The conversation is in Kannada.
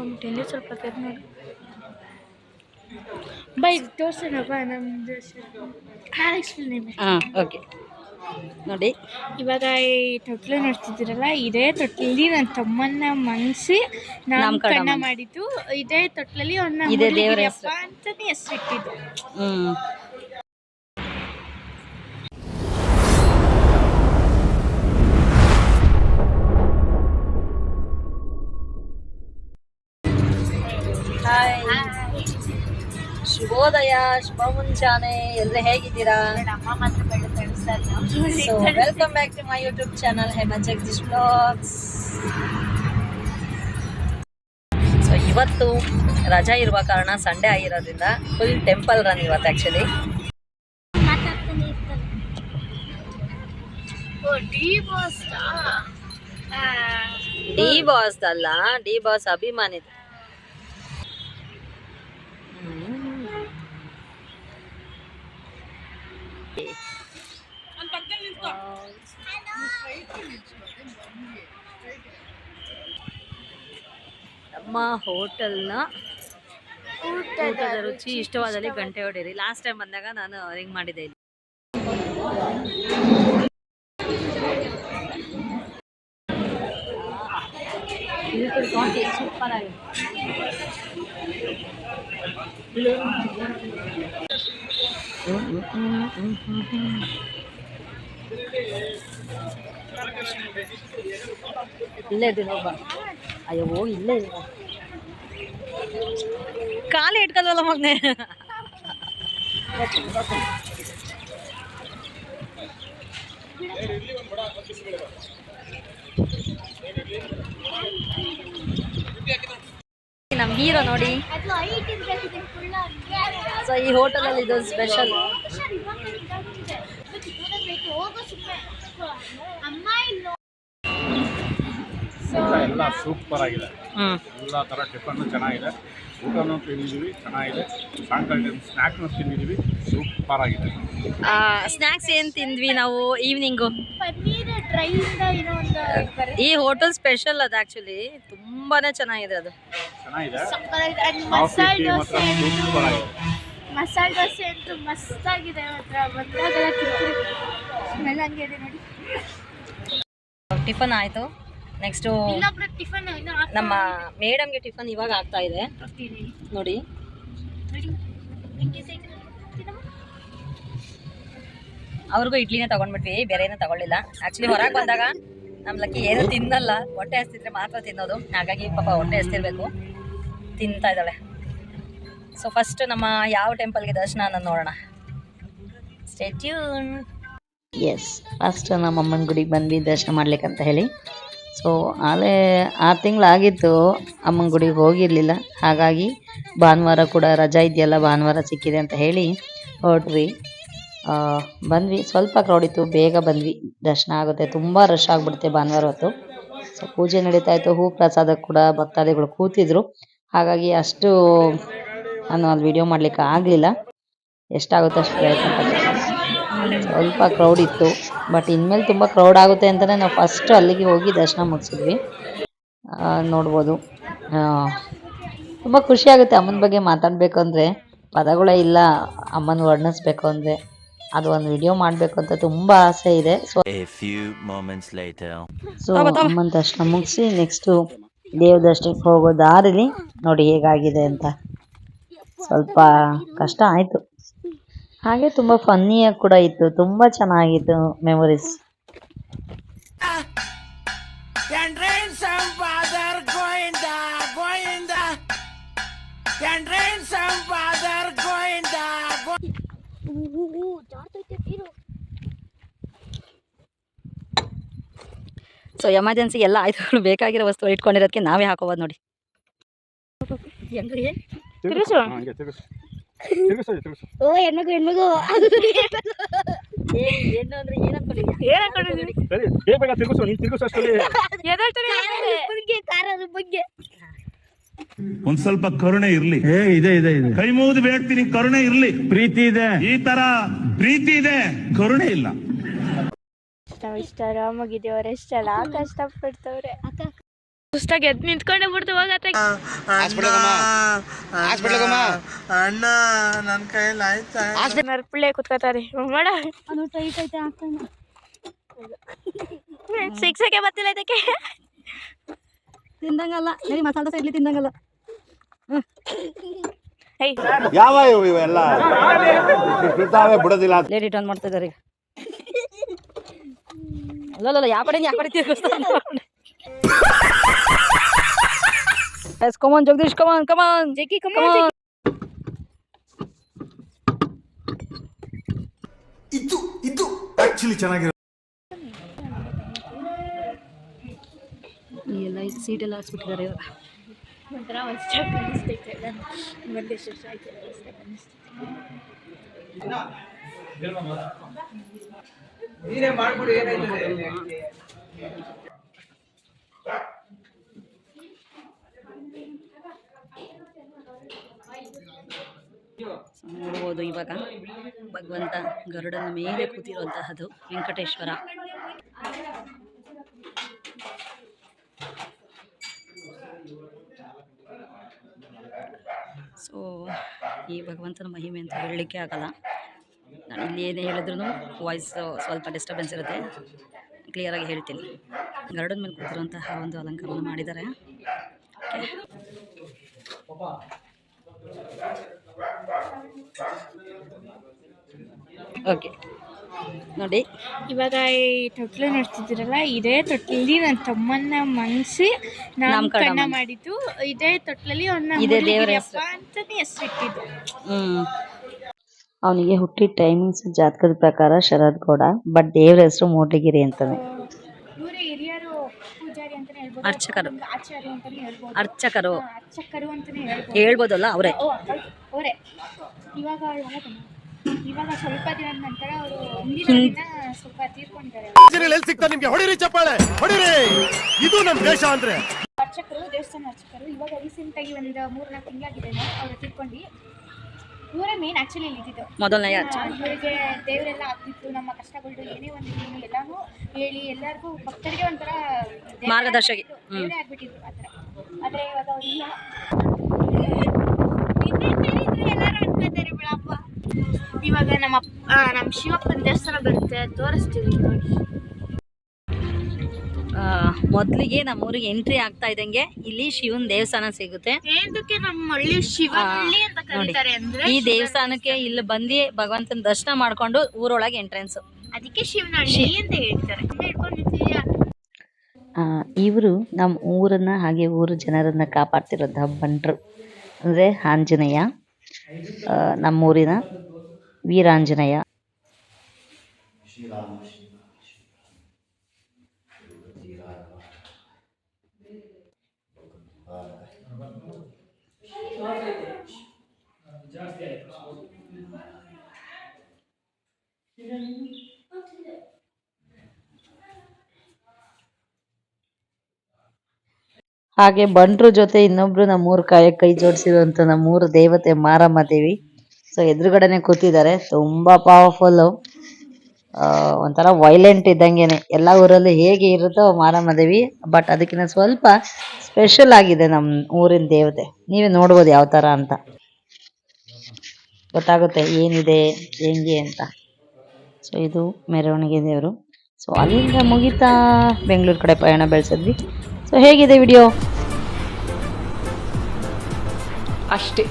ಅನ್ಕೊಂಬಿಟ್ಟೆ ಸ್ವಲ್ಪ ನೋಡಿ. ಬೈ ತೋರ್ಸೋಣಪ್ಪ ನಮ್ಮದು ನಾನು ಎಕ್ಸ್ಪ್ಲೇನ್ ಹಾಂ ಓಕೆ. ನೋಡಿ. ಇವಾಗ ಈ ತೊಟ್ಲು ನೋಡ್ತಿದ್ದೀರಲ್ಲ ಇದೇ ತೊಟ್ಲಲ್ಲಿ ನನ್ನ ತಮ್ಮನ್ನ ಮನ್ಸಿ ನಾನು ನಾಮಕರಣ ಮಾಡಿ. ಮಾಡಿದ್ದು ಇದೇ ತೊಟ್ಲಲ್ಲಿ ಅವ್ನ ಇದೇ ದೇವ್ರ ಅಂತಾನೆ ಹೆಸರಿಟ್ಟಿದ್ದು. ಹ್ಞೂ ಶುಭೋದಯ ಶುಭ ಮುಂಜಾನೆ ಎಲ್ಲರೂ ಹೇಗಿದ್ದೀರಾ? Welcome back to my YouTube channel Hema Jagadish blogs so ಇವತ್ತು ರಜಾ ಇರುವ ಕಾರಣ ಸಂಡೇ ಆಗಿರೋದ್ರಿಂದ ಫುಲ್ ಟೆಂಪಲ್ ರನ್ ಇವತ್ತು ಆ್ಯಕ್ಚುಲಿ ಓ ಡಿ ಬಾಸ್ ಡಿ ಬಾಸ್ ಅಲ್ಲ ಡಿ ಬಾಸ್ ಅಭಿಮಾನಿ ನಮ್ಮ ಹೋಟೆಲ್ನ ಊಟದ ರುಚಿ ಇಷ್ಟವಾದಲ್ಲಿ ಗಂಟೆ ಹೊಡೀರಿ ಲಾಸ್ಟ್ ಟೈಮ್ ಬಂದಾಗ ನಾನು ರಿಂಗ್ ಮಾಡಿದೆ ಇಲ್ಲಿ. ಸೂಪರ್ ಆಗಿದೆ ಇಲ್ಲೇ ಇದ್ದೀನಿ ಒಬ್ಬ ಅಯ್ಯೋ ಇಲ್ಲೇ ಇಲ್ಲ ಕಾಲು ಇಟ್ಕಲ್ವಲ್ಲ ಮಗನೆ ನಮ್ಮ ಹೀರೋ ನೋಡಿ. ಸೊ ಈ ಹೋಟೆಲಲ್ಲಿ ಇದು ಸ್ಪೆಷಲ್ ಊಟ ಎಲ್ಲ ಸೂಪರ್ ಆಗಿದೆ. ಎಲ್ಲ ಥರ ಟಿಫನ್ನು ಚೆನ್ನಾಗಿದೆ. ಊಟನೂ ತಿಂದಿದ್ದೀವಿ ಚೆನ್ನಾಗಿದೆ. ಸಾಯಂಕಾಲ ಟೈಮ್ ಸ್ನ್ಯಾಕ್ನು ತಿಂದಿದ್ದೀವಿ ಸೂಪರ್ ಆಗಿದೆ. ಸ್ನ್ಯಾಕ್ಸ್ ಏನು ತಿಂದ್ವಿ ನಾವು ಈವ್ನಿಂಗು ಈ ಹೋಟೆಲ್ ಸ್ಪೆಷಲ್ ಅದು ಆ್ಯಕ್ಚುಲಿ ತುಂಬಾನೇ ಚೆನ್ನಾಗಿದೆ ಅದು. ಚೆನ್ನಾಗಿದೆ. ಮಸಾಲೆ ದೋಸೆ ಮಸಾಲೆ ಅಂತೂ ಮಸ್ತಾಗಿದೆ ಮಾತ್ರ. ಬಂದಾಗೆಲ್ಲ ಸ್ಮೆಲ್ ಹಂಗೆ ಇದೆ ನೋಡಿ. ಟಿಫನ್ ಆಯಿತು. ನೆಕ್ಸ್ಟು ನಮ್ಮ ಮೇಡಮ್ಗೆ ಟಿಫನ್ ಇವಾಗ ಆಗ್ತಾ ಇದೆ. ನೋಡಿ. ಅವ್ರಿಗೂ ಇಡ್ಲಿನೇ ತಗೊಂಡ್ಬಿಟ್ವಿ. ಬೇರೆ ಏನೂ ತಗೊಳ್ಳಿಲ್ಲ. ಆ್ಯಕ್ಚುಲಿ ಹೊರಗೆ ಬಂದಾಗ ನಮ್ಮ ಲಕ್ಕಿ ಏನು ತಿನ್ನಲ್ಲ. ಹೊಟ್ಟೆ ಹಸ್ತಿದ್ರೆ ಮಾತ್ರ ತಿನ್ನೋದು. ಹಾಗಾಗಿ ಪಾಪ ಹೊಟ್ಟೆ ಹಸ್ತಿರ್ಬೇಕು. ತಿಂತಾ ಇದ್ದಾಳೆ. ಸೊ ಫಸ್ಟ್ ನಮ್ಮ ಯಾವ ಟೆಂಪಲ್ಗೆ ದರ್ಶನ ನೋಡೋಣ. ಸ್ಟೇಟ್ಯೂನ್ ಎಸ್ ಫಸ್ಟ್ ನಮ್ಮ ಅಮ್ಮನ ಗುಡಿಗೆ ಬಂದ್ವಿ ದರ್ಶನ ಮಾಡ್ಲಿಕ್ಕೆ ಅಂತ ಹೇಳಿ. ಸೊ ಆಲೇ ಆರು ತಿಂಗಳಾಗಿತ್ತು ಅಮ್ಮನ ಗುಡಿಗೆ ಹೋಗಿರಲಿಲ್ಲ. ಹಾಗಾಗಿ ಭಾನುವಾರ ಕೂಡ ರಜಾ ಇದೆಯಲ್ಲ ಭಾನುವಾರ ಸಿಕ್ಕಿದೆ ಅಂತ ಹೇಳಿ ಹೊರಟ್ವಿ. ಆ, ಬಂದ್ವಿ. ಸ್ವಲ್ಪ ಕ್ರೌಡ್ ಇತ್ತು. ಬೇಗ ಬಂದ್ವಿ. ದರ್ಶನ ಆಗುತ್ತೆ. ತುಂಬ ರಶ್ ಆಗಿಬಿಡುತ್ತೆ ಭಾನುವಾರ ಹೊತ್ತು. ಸೊ ಪೂಜೆ ನಡೀತಾ ಇತ್ತು. ಹೂ ಪ್ರಸಾದ ಕೂಡ ಭಕ್ತಾದಿಗಳು ಕೂತಿದ್ರು. ಹಾಗಾಗಿ ಅಷ್ಟು ನಾನು ಅಲ್ಲಿ ವಿಡಿಯೋ ಮಾಡಲಿಕ್ಕೆ ಆಗಲಿಲ್ಲ. ಎಷ್ಟಾಗುತ್ತೆ ಅಷ್ಟು ಪ್ರಯತ್ನ ಸ್ವಲ್ಪ ಕ್ರೌಡ್ ಇತ್ತು. ಬಟ್ ಇನ್ಮೇಲೆ ತುಂಬ ಕ್ರೌಡ್ ಆಗುತ್ತೆ ಅಂತಲೇ ನಾವು ಫಸ್ಟ್ ಅಲ್ಲಿಗೆ ಹೋಗಿ ದರ್ಶನ ಮುಗಿಸಿದ್ವಿ. ನೋಡ್ಬೋದು. ತುಂಬ ಖುಷಿ ಆಗುತ್ತೆ. ಅಮ್ಮನ ಬಗ್ಗೆ ಮಾತಾಡಬೇಕು ಅಂದರೆ ಪದಗಳೇ ಇಲ್ಲ. ಅಮ್ಮನ ವರ್ಣಿಸ್ಬೇಕು ಅಂದರೆ. ಅದು ಒಂದು ವಿಡಿಯೋ ಮಾಡಬೇಕು ಅಂತ ತುಂಬ ಆಸೆ ಇದೆ. ಸೊ. ಸೊ ಅಮ್ಮನ ದರ್ಶನ ಮುಗಿಸಿ ನೆಕ್ಸ್ಟು ದೇವ್ರ ದರ್ಶನಕ್ಕೆ ಹೋಗೋ ದಾರಿಲಿ ನೋಡಿ ಹೇಗಾಗಿದೆ ಅಂತ. ಸ್ವಲ್ಪ ಕಷ್ಟ ಆಯಿತು. ಹಾಗೆ ತುಂಬ ಫನ್ನಿಯಾಗಿ ಕೂಡ ಇತ್ತು. ತುಂಬ ಚೆನ್ನಾಗಿತ್ತು ಮೆಮೊರೀಸ್ ಸೊ ಎಮರ್ಜೆನ್ಸಿ ಎಲ್ಲ ಆಯ್ತು. ಬೇಕಾಗಿರೋ ವಸ್ತು ಇಟ್ಕೊಂಡಿರೋದಕ್ಕೆ ನಾವೇ ಹಾಕೋಬೋದು ನೋಡಿ. ಓ ಹೆಣ್ಮಗು ಹೆಣ್ಮಗು. ಒಂದ್ ಸ್ವಲ್ಪ ಕರುಣೆ ಇರ್ಲಿ. ಇದೆ ಇದೆ ಇದೆ. ಕೈ ಮುಗಿದು ಬೇಡ್ತೀನಿ ಕರುಣೆ ಇರ್ಲಿ. ಪ್ರೀತಿ ಇದೆ. ಈ ತರ ಪ್ರೀತಿ ಇದೆ ಕರುಣೆ ಇಲ್ಲ. ಇಷ್ಟ ಇಷ್ಟ ಆರಾಮಾಗಿದ್ದೇವ್ರೆ ಎಷ್ಟೆಲ್ಲ ಕಷ್ಟಪಡ್ತವ್ರೆ. ಅಕ್ಕ. ಸುಸ್ತಾಗಿ ಎದ್ದು ನಿಂತ್ಕೊಂಡೆ ಬಿಡ್ತು ಹೋಗತ್ತೆ ಅಣ್ಣ ನನ್ನ ಕೈಯಲ್ಲಿ ಆಯ್ತಾ? ನರ್ಪಿಳ್ಳೆ ಕುತ್ಕೋತಾರೆ. ಮಾಡ. ಅದು ಟೈಟ್ ಐತೆ ಆಗ್ತಾನೆ ಸಿಕ್ಸಕ್ಕೆ ಬರ್ತಿಲ್ಲ ಇದಕ್ಕೆ. ತಿಂದಂಗಲ್ಲ. ಸರಿ ಮಸಾಲೆ ದೋಸೆ ಇಡ್ಲಿ ತಿಂದಂಗಲ್ಲ. ಹೇ ಯಾವ ಇವೆಲ್ಲ? ಬಿಡೋದಿಲ್ಲ ಲೇಟ್ ರಿಟರ್ನ್ ಮಾಡ್ತಾ ಇದ್ದಾರೆ ಈಗ. ಅಲ್ಲ ಅಲ್ಲ ಯಾವ ಕಡೆ ಯಾವ ಕಡೆ ತಿರ್ಗಿಸ್ತಾರೆ yes come on Jagadish come on come on Jaggi ಕಮ್ಮ ಕಮಾನ್ ಈ ಎಲ್ಲ ಸೀಟ್ ಎಲ್ಲ ಹಾಕ್ಸ್ಬಿಟ್ಟಿದ್ದಾರೆ ಇವಾಗ ಒಂಥರ ಹೊಸ್ದಾಗಿ ಕಾಣಿಸ್ತೈತೆ ಎಲ್ಲ ಮತ್ತೆ ಎಷ್ಟು ವರ್ಷ ಆಯ್ತು ಮಾಡ್ಬಿಡು ಏನಾಯ್ತದೆ? ನೋಡ್ಬೋದು ಇವಾಗ ಭಗವಂತ ಗರುಡನ ಮೇಲೆ ಕೂತಿರುವಂತಹದ್ದು ವೆಂಕಟೇಶ್ವರ. ಸೊ ಈ ಭಗವಂತನ ಮಹಿಮೆ ಅಂತ ಹೇಳಲಿಕ್ಕೆ ಆಗಲ್ಲ. ನಾನು ಇಲ್ಲಿ ಏನೇ ಹೇಳಿದ್ರು ವಾಯ್ಸ್ ಸ್ವಲ್ಪ ಡಿಸ್ಟರ್ಬೆನ್ಸ್ ಇರುತ್ತೆ. ಕ್ಲಿಯರಾಗಿ ಹೇಳ್ತೀನಿ. ಗರ್ಡನ್ ಮೇಲೆ ಕೂತಿರುವಂತಹ ಒಂದು ಅಲಂಕಾರವನ್ನು ಮಾಡಿದ್ದಾರೆ. ಓಕೆ ನೋಡಿ. ಇವಾಗ ಈ ತೊಟ್ಲು ನೋಡ್ತಿದ್ದೀರಲ್ಲ ಇದೇ ತೊಟ್ಲಲ್ಲಿ ನನ್ನ ತಮ್ಮನ್ನ ಮನಸಿ ನಾಮಕರಣ ನಾಮಕರಣ ಮಾಡಿ- ಮಾಡಿದ್ದು. ಇದೇ ತೊಟ್ಲಲ್ಲಿ ಅವ್ನ ಇದೇ ದೇವರ ಮುರುಳಿಗಿರಿಯಪ್ಪ ಅಂತಾನೆ ಹೆಸರಿಟ್ಟಿದ್ದು. ಹ್ಞೂ ಅವನಿಗೆ ಹುಟ್ಟಿದ ಟೈಮಿಂಗ್ಸ್ ಜಾತಕದ ಪ್ರಕಾರ ಶರದ್ ಗೌಡ ಬಟ್ ದೇವ್ರ ಹೆಸರು ಮೂಡ್ಲಿಗಿರಿ ಅಂತಾನೆ. ಇವರೇ ಹಿರಿಯರು ಪೂಜಾರಿ ಅಂತಾನೆ ಹೇಳ್ಬೋದು. ಅರ್ಚಕರು. ಒಂದು ಆಚಾರ್ಯ ಅಂತಾನೆ ಹೇಳ್ಬೋದು. ಅರ್ಚಕರು. ಹಾ, ಅರ್ಚಕರು ಅಂತಾನೆ ಹೇಳ್ಬೋದು. ಹೇಳ್ಬೋದಲ್ಲ ಅವರೇ? ಓ ಅವರೇ ಇವಾಗ ಎಲ್ಲ ಜನ. ಇವಾಗ ಸ್ವಲ್ಪ ದಿನದ ನಂತರ ಅವರು ಹಿಂದಿನ ದಿನ ಸ್ವಲ್ಪ ತೀರ್ಕೊಂಡಿದ್ದಾರೆ. ಎಲ್ಲಿ ಸಿಗ್ತಾ ನಿಮ್ಗೆ? ಹೊಡಿರಿ ಚಪ್ಪಾಳೆ ಹೊಡಿರಿ. ಇದು ನಮ್ ದೇಶ ಅಂದ್ರೆ. ಅರ್ಚಕರು ದೇವಸ್ಥಾನ ಅರ್ಚಕರು ಇವಾಗ ರೀಸೆಂಟ್ ಆಗಿ ಒಂದು ಮೂರ್ನಾಲ್ಕು ತಿಂಗಳಾಗಿದೆ ಅವ್ರು ತಿಳ್ಕೊಂಡು ಇವರೇ ಮೇನ್ ಆಕ್ಚುಲಿ ಇದ್ದಿದ್ದು. ಮೊದಲನೇ ಇವರಿಗೆ ದೇವರೆಲ್ಲ ಆಗ್ತಿತ್ತು ನಮ್ಮ ಕಷ್ಟಗಳು ಏನೇ ಒಂದು ಏನು ಎಲ್ಲಾನು ಹೇಳಿ ಎಲ್ಲರಿಗೂ ಭಕ್ತರಿಗೆ ಒಂಥರ ಮಾರ್ಗದರ್ಶಕ ಮಾರ್ಗದರ್ಶಕಿ. ಆಗ್ಬಿಟ್ಟಿದ್ರು, ಆ ಥರ ಆದ್ರೆ ಇವಾಗ ಇಲ್ಲ. ಎಲ್ಲರೂ ಅನ್ಕೋತಾರೆ ಬಿಡಪ್ಪ. ಇವಾಗ ನಮ್ಮ ನಮ್ಮ ಶಿವಪ್ಪನ ದೇವಸ್ಥಾನ ಬರುತ್ತೆ ತೋರಿಸ್ತೀವಿ ನೋಡಿ. ಮೊದಲಿಗೆ ನಮ್ಮೂರಿಗೆ ಎಂಟ್ರಿ ಆಗ್ತಾ ಇದ್ದಂಗೆ ಇಲ್ಲಿ ಶಿವನ್ ದೇವಸ್ಥಾನ ಸಿಗುತ್ತೆ. ಏನಕ್ಕೆ ನಮ್ಮ ಹಳ್ಳಿ ಶಿವಹಳ್ಳಿ ಅಂತ ಕರೀತಾರೆ ಅಂದ್ರೆ ಈ ದೇವಸ್ಥಾನಕ್ಕೆ ಇಲ್ಲಿ ಬಂದಿ ಭಗವಂತನ ದರ್ಶನ ಮಾಡ್ಕೊಂಡು ಊರೊಳಗೆ ಎಂಟ್ರೆನ್ಸ್ ಅದಕ್ಕೆ ಶಿವನ ಅಂತ ಹೇಳ್ತಾರೆ. ಇವರು ನಮ್ಮ ಊರನ್ನ ಹಾಗೆ ಊರು ಜನರನ್ನ ಕಾಪಾಡ್ತಿರೋಂತಹ ಬಂಟ್ರು ಅಂದ್ರೆ ಆಂಜನೇಯ ಆ, ನಮ್ಮೂರಿನ ವೀರಾಂಜನೇಯ. ಹಾಗೆ ಬಂಟ್ರ ಜೊತೆ ಇನ್ನೊಬ್ರು ನಮ್ಮೂರ್ ಕಾಯ ಕೈ ಜೋಡಿಸಿರುವಂತ ನಮ್ಮೂರು ದೇವತೆ ಮಾರಮ್ಮ ದೇವಿ ಸೊ ಎದುರುಗಡೆನೆ ಕೂತಿದ್ದಾರೆ. ತುಂಬಾ ಪವರ್ಫುಲ್ ಒಂಥರ ವೈಲೆಂಟ್ ಇದ್ದಂಗೆನೆ. ಎಲ್ಲ ಊರಲ್ಲಿ ಹೇಗೆ ಇರುತ್ತೋ ಮಾರಮ್ಮ ದೇವಿ ಬಟ್ ಅದಕ್ಕಿಂತ ಸ್ವಲ್ಪ ಸ್ಪೆಷಲ್ ಆಗಿದೆ ನಮ್ಮ ಊರಿನ ದೇವತೆ. ನೀವೇ ನೋಡ್ಬೋದು ಯಾವ ಥರ ಅಂತ. ಗೊತ್ತಾಗುತ್ತೆ ಏನಿದೆ, ಹೆಂಗೆ ಅಂತ. ಸೊ ಇದು ಮೆರವಣಿಗೆ ದೇವರು. ಸೊ ಅಲ್ಲಿಂದ ಮುಗಿತಾ ಬೆಂಗಳೂರು ಕಡೆ ಪಯಣ ಬೆಳೆಸಿದ್ವಿ. ಸೊ ಹೇಗಿದೆ ವಿಡಿಯೋ ಅಷ್ಟೇ.